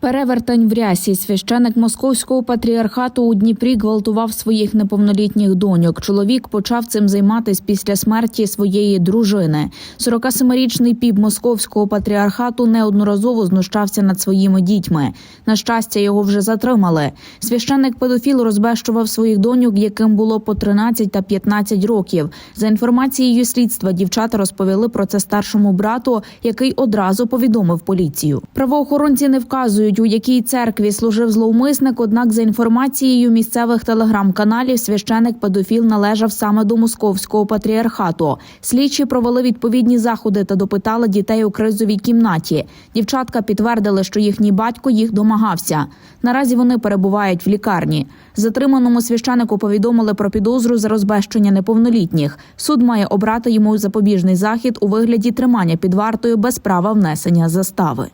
Перевертень в рясі священик московського патріархату у Дніпрі гвалтував своїх неповнолітніх доньок. Чоловік почав цим займатись після смерті своєї дружини. 47-річний піп московського патріархату неодноразово знущався над своїми дітьми. На щастя, його вже затримали. Священик педофіл розбещував своїх доньок, яким було по 13 та 15 років. За інформацією слідства, дівчата розповіли про це старшому брату, який одразу повідомив поліцію. Правоохоронці не вказують, у якій церкві служив зловмисник. Однак, за інформацією місцевих телеграм-каналів, священик педофіл належав саме до московського патріархату. Слідчі провели відповідні заходи та допитали дітей у кризовій кімнаті. Дівчатка підтвердили, що їхній батько їх домагався. Наразі вони перебувають в лікарні. Затриманому священику повідомили про підозру за розбещення неповнолітніх. Суд має обрати йому запобіжний захід у вигляді тримання під вартою без права внесення застави.